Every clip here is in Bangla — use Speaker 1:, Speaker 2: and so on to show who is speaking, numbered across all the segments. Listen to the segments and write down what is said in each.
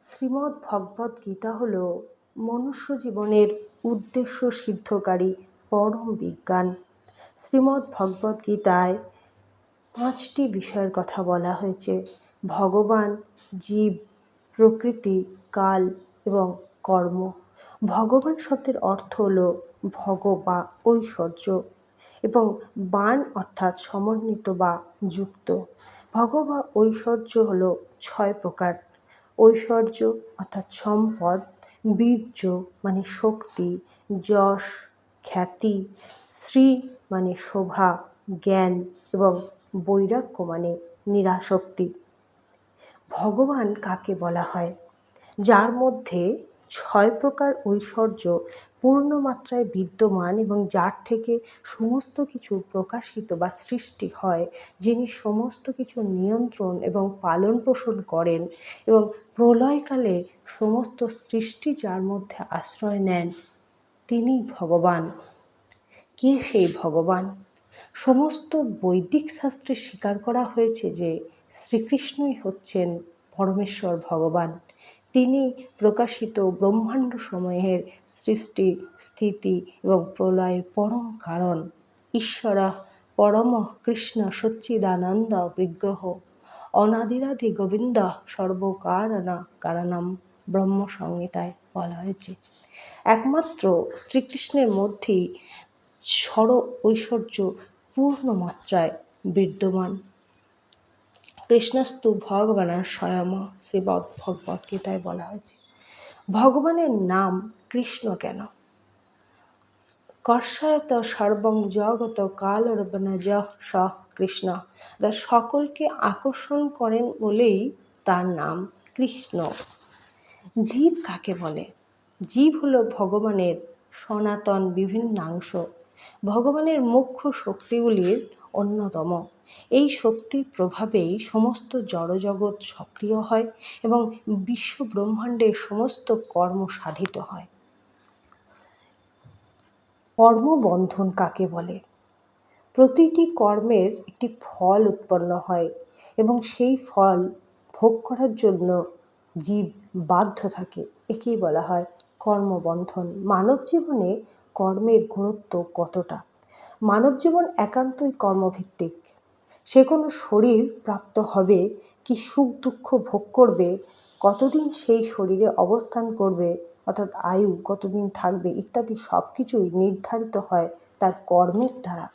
Speaker 1: শ্রীমদ্ ভগবদ্ গীতা হল মনুষ্য জীবনের উদ্দেশ্য সিদ্ধকারী পরম বিজ্ঞান। শ্রীমদ্ ভগবদ্ গীতায় পাঁচটি বিষয়ের কথা বলা হয়েছে। ভগবান, জীব, প্রকৃতি, কাল এবং কর্ম। ভগবান শব্দের অর্থ হল ভগ বা ঐশ্বর্য এবং বান অর্থাৎ সমন্বিত বা যুক্ত। ভগ বা ঐশ্বর্য হল ছয় প্রকার। ঐশ্বর্য, অর্থাৎ সম্পদ, বীর্য মানে শক্তি, যশ, খ্যাতি শ্রী মানে শোভা, জ্ঞান এবং বৈরাগ্য মানে নিরাসক্তি। ভগবান কাকে বলা হয়? যার মধ্যে ছয় প্রকার ঐশ্বর্য পূর্ণ মাত্রায় বিদ্যমান এবং যার থেকে সমস্ত কিছু প্রকাশিত বা সৃষ্টি হয়, যিনি সমস্ত কিছু নিয়ন্ত্রণ এবং পালন পোষণ করেন এবং প্রলয়কালে সমস্ত সৃষ্টি যার মধ্যে আশ্রয় নেন তিনি ভগবান। কে সেই ভগবান? সমস্ত বৈদিক শাস্ত্রে স্বীকার করা হয়েছে যে শ্রীকৃষ্ণই হচ্ছেন পরমেশ্বর ভগবান। তিনি প্রকাশিত ব্রহ্মাণ্ড সমূহের সৃষ্টি, স্থিতি এবং প্রলয়ের পরম কারণ। ঈশ্বর পরম কৃষ্ণ সচ্চিদানন্দ বিগ্রহ। অনাদিরাধি গোবিন্দ সর্বকারণা কারণাম ব্রহ্ম সংহিতায় বলা হয়েছে। একমাত্র শ্রীকৃষ্ণের মধ্যেই স্বর ঐশ্বর্য পূর্ণ মাত্রায় বিদ্যমান। কৃষ্ণস্তু ভগবান স্বয়ং শ্রীবদ ভগবদ্গীতায় বলা হয়েছে। ভগবানের নাম কৃষ্ণ কেন? কর্ষায়ত সর্বং জগত কালরবনজ স কৃষ্ণ। যা সকলকে আকর্ষণ করেন বলেই তার নাম কৃষ্ণ। জীব কাকে বলে? জীব হলো ভগবানের সনাতন বিভিন্নাংশ। ভগবানের মুখ্য শক্তিগুলির অন্যতম। এই শক্তির প্রভাবেই সমস্ত জড়জগৎ সক্রিয় হয় এবং বিশ্ব ব্রহ্মাণ্ডের সমস্ত কর্ম সাধিত হয়। কর্মবন্ধন কাকে বলে? প্রতিটি কর্মের একটি ফল উৎপন্ন হয় এবং সেই ফল ভোগ করার জন্য জীব বাধ্য থাকে। একেই বলা হয় কর্মবন্ধন। মানব জীবনে কর্মের গুরুত্ব কতটা? মানব জীবন একান্তই কর্মভিত্তিক। সে কোনো শরীর প্রাপ্ত হবে কি সুখ দুঃখ ভোগ করবে, কতদিন সেই শরীরে অবস্থান করবে, অর্থাৎ আয়ু কতদিন থাকবে ইত্যাদি সব কিছুই নির্ধারিত হয় তার কর্মের দ্বারা।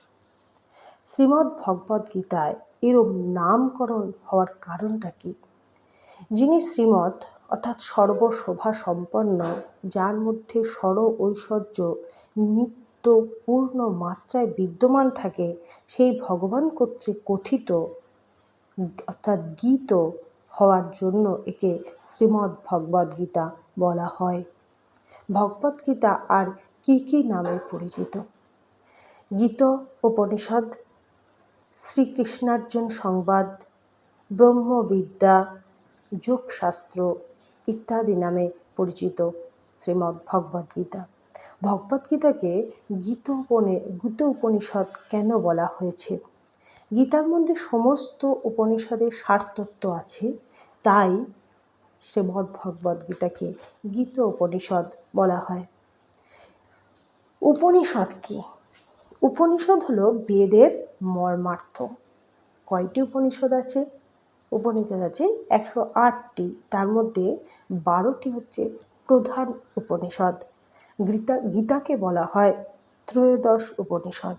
Speaker 1: শ্রীমদ্ ভগবদ্ গীতায় এরম নামকরণ হওয়ার কারণটা কি? যিনি শ্রীমৎ অর্থাৎ সর্বশোভা সম্পন্ন যার মধ্যে সর ঐশ্বর্য নিত্য পূর্ণ মাত্রায় বিদ্যমান থাকে, সেই ভগবান কর্তৃক কথিত, অর্থাৎ গীত হওয়ার জন্য একে শ্রীমদ্ ভগবদ্গীতা বলা হয়। ভগবদ্গীতা আর কি কি নামে পরিচিত? গীত, উপনিষদ, শ্রীকৃষ্ণার্জুন সংবাদ, ব্রহ্মবিদ্যা, যোগশাস্ত্র ইত্যাদি নামে পরিচিত শ্রীমদ্ ভগবদ্গীতা ভগবদ্গীতাকে গীত উপনে গীত উপনিষদ কেন বলা হয়েছে? গীতার মধ্যে সমস্ত উপনিষদের সারতত্ত্ব আছে, তাই শ্রীমদ্ ভগবদ্গীতাকে গীত উপনিষদ বলা হয়। উপনিষদ কি? উপনিষদ হলো বেদের মর্মার্থ। কয়টি উপনিষদ আছে? উপনিষদ আছে একশো আটটি। তার মধ্যে বারোটি হচ্ছে প্রধান উপনিষদ। গীতা গীতাকে বলা হয় ত্রয়োদশ উপনিষদ।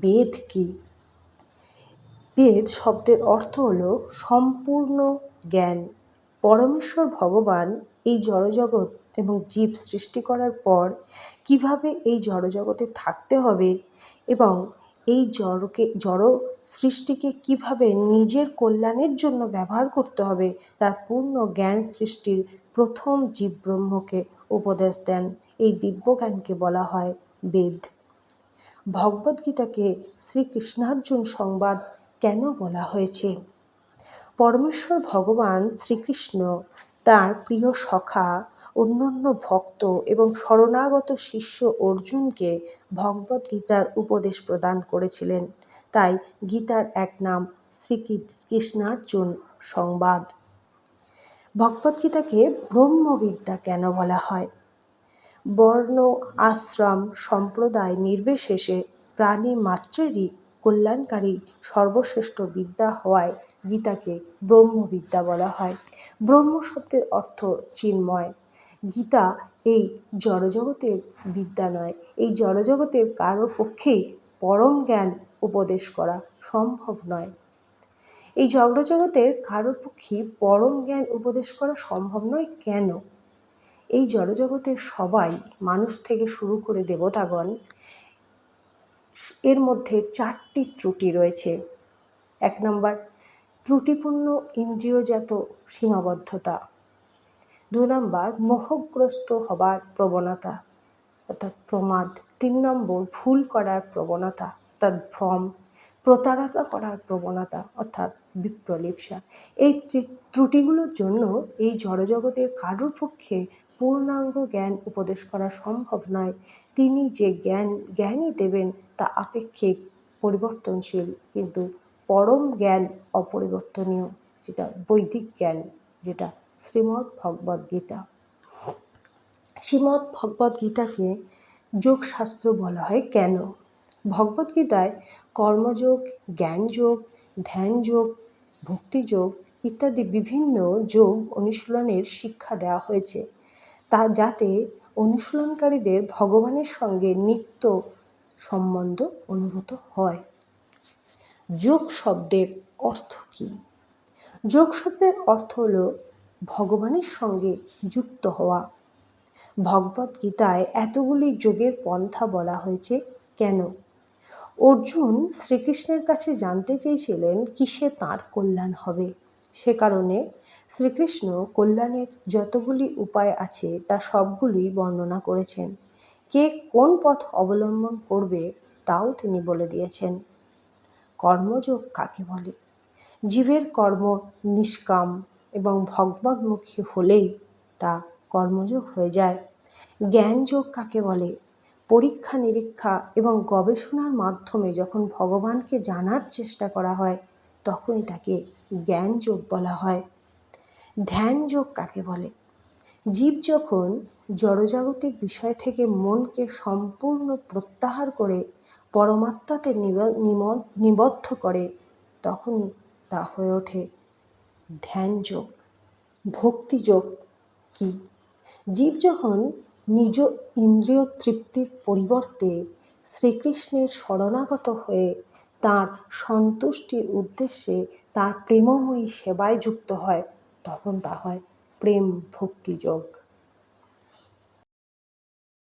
Speaker 1: বেদ কি? বেদ শব্দের অর্থ হল সম্পূর্ণ জ্ঞান। পরমেশ্বর ভগবান এই জড়জগৎ এবং জীব সৃষ্টি করার পর কীভাবে এই জড়জগতে থাকতে হবে এবং এই জড়কে, জড় সৃষ্টিকে কীভাবে নিজের কল্যাণের জন্য ব্যবহার করতে হবে, তার পূর্ণ জ্ঞান সৃষ্টির প্রথম জীব ব্রহ্মকে উপদেশ দেন। এই দিব্যজ্ঞানকে বলা হয় বেদ। ভগবদ্গীতাকে শ্রীকৃষ্ণার্জুন সংবাদ কেন বলা হয়েছে? পরমেশ্বর ভগবান শ্রীকৃষ্ণ তার প্রিয় সখা অন্যান্য ভক্ত এবং শরণাগত শিষ্য অর্জুনকে ভগবদ্গীতার উপদেশ প্রদান করেছিলেন। তাই গীতার এক নাম শ্রীকৃষ্ণার্জুন সংবাদ। ভগবদ্গীতাকে ব্রহ্মবিদ্যা কেন বলা হয়? বর্ণ, আশ্রম, সম্প্রদায় নির্বিশেষে প্রাণী মাত্রেরই কল্যাণকারী সর্বশ্রেষ্ঠ বিদ্যা হওয়ায় গীতাকে ব্রহ্মবিদ্যা বলা হয়। ব্রহ্ম শব্দের অর্থ চিন্ময়। গীতা এই জড়জগতের বিদ্যা নয় এই জড়জগতের কারও পক্ষেই পরম জ্ঞান উপদেশ করা সম্ভব নয়। এই জড়জগতের কারোর পক্ষেই পরম জ্ঞান উপদেশ করা সম্ভব নয় কেন? এই জড়জগতের সবাই মানুষ থেকে শুরু করে দেবতাগণ, এর মধ্যে চারটি ত্রুটি রয়েছে। এক নম্বর, ত্রুটিপূর্ণ ইন্দ্রিয়জাত সীমাবদ্ধতা। দু নম্বর, মোহগ্রস্ত হবার প্রবণতা, অর্থাৎ প্রমাদ। তিন নম্বর, ভুল করার প্রবণতা, অর্থাৎ ভ্রম, প্রতারণা করার প্রবণতা, অর্থাৎ বিপ্রলিপসা। এই ত্রুটিগুলোর জন্য এই জড়জগতের কারোর পক্ষে পূর্ণাঙ্গ জ্ঞান উপদেশ করা সম্ভব নয়। তিনি যে জ্ঞান, জ্ঞানই দেবেন তা আপেক্ষিক পরিবর্তনশীল, কিন্তু পরম জ্ঞান অপরিবর্তনীয়, যেটা বৈদিক জ্ঞান, যেটা শ্রীমদ্ ভগবদ গীতা। শ্রীমদ্ ভগবদ গীতাকে যোগশাস্ত্র বলা হয় কেন? ভগবদ্গীতায় কর্মযোগ, জ্ঞানযোগ, ধ্যানযোগ, ভক্তিযোগ ইত্যাদি বিভিন্ন যোগ অনুশীলনের শিক্ষা দেওয়া হয়েছে। তা যাতে অনুশীলনকারীদের ভগবানের সঙ্গে নিত্য সম্বন্ধ অনুভূত হয়। যোগ শব্দের অর্থ কী? যোগ শব্দের অর্থ হল ভগবানের সঙ্গে যুক্ত হওয়া। ভগবদ্গীতায় এতগুলি যোগের পন্থা বলা হয়েছে, কেন? অর্জুন শ্রীকৃষ্ণের কাছে জানতে চেয়েছিলেন কিসে তাঁর কল্যাণ হবে। সে কারণে শ্রীকৃষ্ণ কল্যাণের যতগুলি উপায় আছে, তা সবগুলি বর্ণনা করেছেন। কে কোন পথ অবলম্বন করবে, তাও তিনি বলে দিয়েছেন। কর্মযোগ কাকে বলে? জীবের কর্ম নিষ্কাম এবং ভগবদ্মুখী হলেই তা কর্মযোগ হয়ে যায়। জ্ঞানযোগ কাকে বলে? পরীক্ষা, নিরীক্ষা এবং গবেষণার মাধ্যমে যখন ভগবানকে জানার চেষ্টা করা হয়, তখনই তাকে জ্ঞানযোগ বলা হয়। ধ্যানযোগ কাকে বলে? জীব যখন জড়জাগতিক বিষয় থেকে মনকে সম্পূর্ণ প্রত্যাহার করে পরমাত্মাতে নিবদ্ধ করে, তখনই তা হয়ে ওঠে। ধ্যানযোগ, ভক্তিযোগ কি? জীব যখন নিজ ইন্দ্রিয় তৃপ্তির পরিবর্তে শ্রীকৃষ্ণের শরণাগত হয়ে তার সন্তুষ্টির উদ্দেশ্যে তার প্রেমময়ী সেবায় যুক্ত হয়, তখন তা হয় প্রেম ভক্তিযোগ